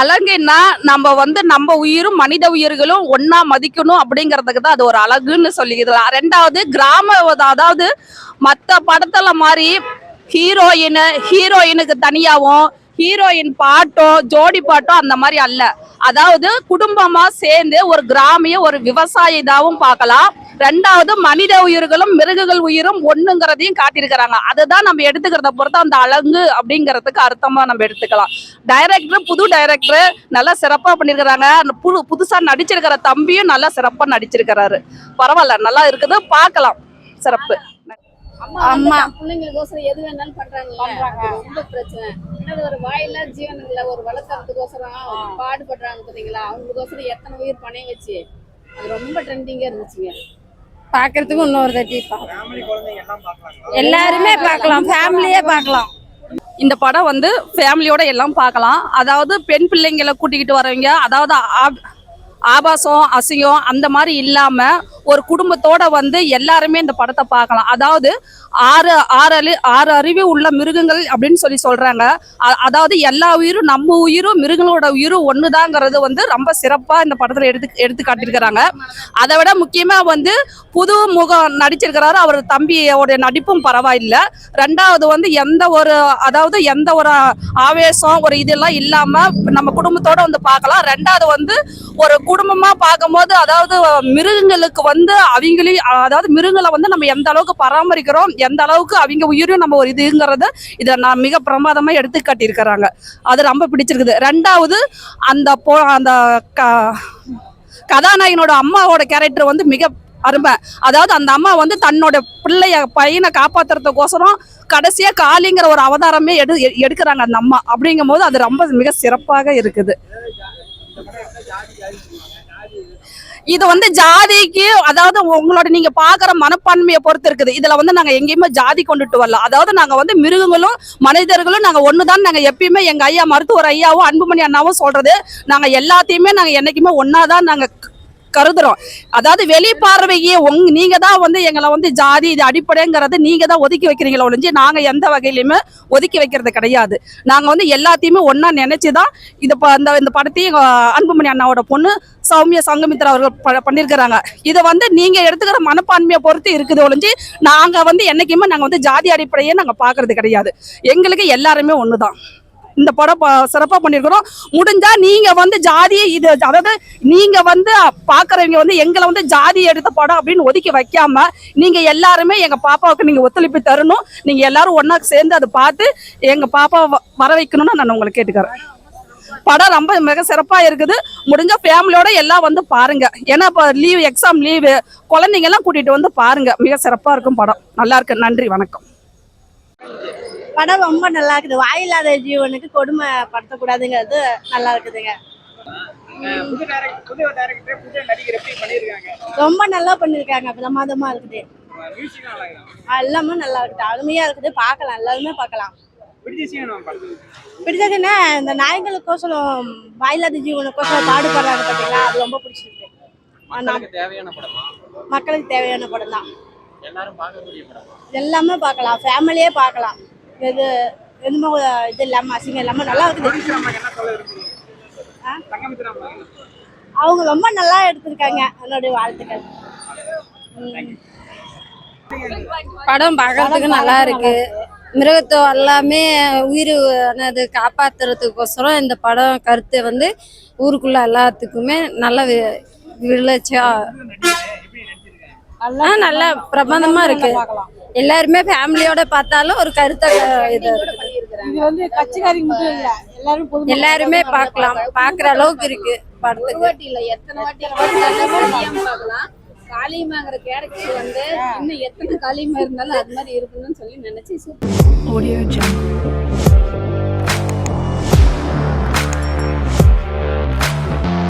அழகுன்னா நம்ம வந்து நம்ம உயிரும் மனித உயிர்களும் ஒன்னா மதிக்கணும் அப்படிங்கிறதுக்கு தான் அது ஒரு அழகுன்னு சொல்லிக்கலாம். ரெண்டாவது கிராம அதாவது மற்ற படத்துல மாதிரி ஹீரோயின் ஹீரோயினுக்கு தனியாவும் ஹீரோயின் பாட்டும் ஜோடி பாட்டும் அந்த மாதிரி அல்ல. அதாவது குடும்பமா சேர்ந்து ஒரு கிராமிய ஒரு விவசாய இதாவும் பார்க்கலாம். ரெண்டாவது மனித உயிர்களும் மிருகங்கள் உயிரும் ஒண்ணுங்கிறதையும் காட்டியிருக்கிறாங்க. அதுதான் நம்ம எடுத்துக்கிறத பொறுத்து அந்த அழகு அப்படிங்கிறதுக்கு அர்த்தமா நம்ம எடுத்துக்கலாம். டைரக்டர் புது டைரக்டர் நல்லா சிறப்பா பண்ணிருக்கிறாங்க அந்த புது புதுசா நடிச்சிருக்கிற தம்பியும் நல்லா சிறப்பா நடிச்சிருக்கிறாரு. பரவாயில்ல நல்லா இருக்குது. பார்க்கலாம். சிறப்பு. அம்மா. பிள்ளைங்களுக்கோசரம் எது வேணாலும் பண்றாங்க. ரொம்ப பிரச்சனை. என்னது ஒரு வாயில்லா ஜீவனுங்களை ஒரு வளர்க்கறதுக்கோசரம் பாடுபடுறாங்க பாத்தீங்களா? அவங்களுக்கோசரம் எத்தனை உயிர் பணைய வச்சு அது ரொம்ப ட்ரெண்டிங்கா இருந்துச்சுங்க. பாக்குறதுக்கு இன்னொரு தட்டி பார்க்கலாம் ஃபேமிலி குழந்தைங்க எல்லாம் பார்க்கலாங்களா எல்லாருமே பார்க்கலாம். ஃபேமிலியே பார்க்கலாம். இந்த படம் வந்து ஃபேமிலியோட எல்லாம் பார்க்கலாம். அதாவது பெண் பிள்ளைங்களை கூட்டிக்கிட்டு வரவங்க அதாவது ஆப்- ஆபாசம் அசிங்கம் அந்த மாதிரி இல்லாம ஒரு குடும்பத்தோட வந்து எல்லாருமே இந்த படத்தை பார்க்கலாம். அதாவது ஆறு ஆறு அறி ஆறு அறிவு உள்ள மிருகங்கள் அப்படின்னு சொல்லி சொல்றாங்க. அதாவது எல்லா உயிரும் நம்ம உயிரும் மிருகங்களோட உயிரும் ஒண்ணுதாங்கிறது வந்து ரொம்ப சிறப்பா இந்த படத்துல எடுத்து எடுத்து காட்டியிருக்கிறாங்க. அதை விட முக்கியமா வந்து புது முகம் நடிச்சிருக்கிறாரு அவர் தம்பியோட நடிப்பும் பரவாயில்லை. ரெண்டாவது வந்து எந்த ஒரு அதாவது எந்த ஒரு ஆவேசம் ஒரு இதெல்லாம் இல்லாம நம்ம குடும்பத்தோட வந்து பார்க்கலாம். ரெண்டாவது வந்து ஒரு குடும்பமா பார்க்கும்போது அதாவது மிருகங்களுக்கு வந்து அவங்களே அதாவது மிருகங்களை வந்து நம்ம எந்த அளவுக்கு பராமரிக்கிறோம் எந்த அளவுக்கு அவங்க உயிரும் நம்ம ஒரு இதுங்கிறத இதை நான் மிக பிரமாதமாக எடுத்து காட்டியிருக்கிறாங்க அது ரொம்ப பிடிச்சிருக்குது. ரெண்டாவது அந்த பொ அந்த க கதாநாயகனோட அம்மாவோட கேரக்டர் வந்து மிக அருமை. அதாவது அந்த அம்மா வந்து தன்னோட பிள்ளைய பையனை காப்பாத்துறதுக்கோசரம் கடைசியா காளிங்கிற ஒரு அவதாரமே எடு எடுக்கிறாங்க அந்த அம்மா. அப்படிங்கும் போது அது ரொம்ப மிக சிறப்பாக இருக்குது. இது வந்து ஜாதிக்கு அதாவது உங்களோட நீங்க பாக்குற மனப்பான்மையை பொறுத்து இருக்குது. இதுல வந்து நாங்க எங்கேயுமே ஜாதி கொண்டுட்டு வரல. அதாவது நாங்க வந்து மிருகங்களும் மனிதர்களும் நாங்க ஒண்ணுதான். நாங்க எப்பயுமே எங்க ஐயா மருத்துவர் ஐயாவும் அன்புமணி அண்ணாவும் சொல்றது நாங்க எல்லாத்தையுமே நாங்க என்னைக்குமே ஒன்னாதான் நாங்க கருதுறோம். அதாவது வெளி பார்வையே உங் நீங்க தான் வந்து எங்களை வந்து ஜாதி இது அடிப்படைங்கிறது நீங்க தான் ஒதுக்கி வைக்கிறீங்களா ஒழிஞ்சு நாங்க எந்த வகையிலுமே ஒதுக்கி வைக்கிறது கிடையாது. நாங்க வந்து எல்லாத்தையுமே ஒன்னா நினைச்சுதான் இது ப- இந்த இந்த படத்தையும் எங்க அன்புமணி அண்ணாவோட பொண்ணு சௌமியா சங்கமித்ரா அவர்கள் ப- பண்ணியிருக்கிறாங்க. இதை வந்து நீங்க எடுத்துக்கிற மனப்பான்மையை பொறுத்து இருக்குது ஒழிஞ்சு நாங்க வந்து என்னைக்குமே நாங்க வந்து ஜாதி அடிப்படையே நாங்க பாக்குறது கிடையாது. எங்களுக்கு எல்லாருமே ஒண்ணுதான். இந்த படம் சிறப்பாக பண்ணியிருக்கிறோம். முடிஞ்சால் நீங்கள் வந்து ஜாதியை இது அதாவது நீங்கள் வந்து பார்க்குறவங்க வந்து எங்களை வந்து ஜாதி எடுத்த படம் அப்படின்னு ஒதுக்கி வைக்காம நீங்கள் எல்லாருமே எங்கள் பாப்பாவுக்கு நீங்கள் ஒத்துழைப்பு தரணும். நீங்கள் எல்லாரும் ஒன்றா சேர்ந்து அதை பார்த்து எங்கள் பாப்பாவை வ- வர வைக்கணும்னு நான் உங்களை கேட்டுக்கிறேன். படம் ரொம்ப மிக சிறப்பாக இருக்குது. முடிஞ்ச ஃபேமிலியோட எல்லாம் வந்து பாருங்க. ஏன்னா இப்போ லீவ் எக்ஸாம் லீவு குழந்தைங்க எல்லாம் வந்து பாருங்க. மிக சிறப்பாக இருக்கும் படம். நல்லா இருக்கு. நன்றி. வணக்கம். படம் ரொம்ப நல்லா இருக்குது. வாயில்லாத ஜீவனுக்கு கொடுமை படுத்தக்கூடாதுங்கிறது நல்லா இருக்குதுங்க. ரொம்ப நல்லா பண்ணியிருக்காங்க பிரமாதமா இருக்குது. எல்லாமே நல்லா இருக்குது. அருமையா இருக்குது. பார்க்கலாம். எல்லாருமே பார்க்கலாம். பிடிச்சதுன்னா இந்த நாய்களுக்கோசரம் வாயில்லாத ஜீவனுக்கோசரம் பாடுபடுறாங்க பார்த்தீங்களா? அது ரொம்ப பிடிச்சிருக்கு. மக்களுக்கு தேவையான படம்? தான். எல்லாமே பார்க்கலாம். ஃபேமிலியே பார்க்கலாம். எது எதுவுமே இது இல்லாமல் அசிங்கம் இல்லாமல் நல்லா இருக்குது. அவங்க ரொம்ப நல்லா எடுத்திருக்காங்க என்னுடைய வாழ்த்துக்கள். படம் பார்க்கறதுக்கு நல்லா இருக்கு. மிருகத்துவம் எல்லாமே உயிர் என்னது காப்பாத்துறதுக்கோசரம் இந்த படம் கருத்தை வந்து ஊருக்குள்ள எல்லாத்துக்குமே நல்ல விளைச்சா நல்லா பிரபந்தமா இருக்கு. எல்லாருமே ஃபேமிலியோட பார்த்தாலும் ஒரு கருத்தை இது இருக்கு. இது வந்து கட்சிக்காரிங்க மட்டும் இல்ல எல்லாரும் பொது எல்லாருமே பார்க்கலாம். பார்க்குற அளவுக்கு இருக்கு படத்துக்கு. வாட்டி இல்ல எத்தனை வாட்டி பார்க்கலாம் பார்க்கலாம்? காளியம்மாங்கிற கேரக்டர் வந்து இன்னும் எத்தனை காளியம்மா இருந்தாலும் அது மாதிரி இருக்கணும்னு சொல்லி நினைச்சு.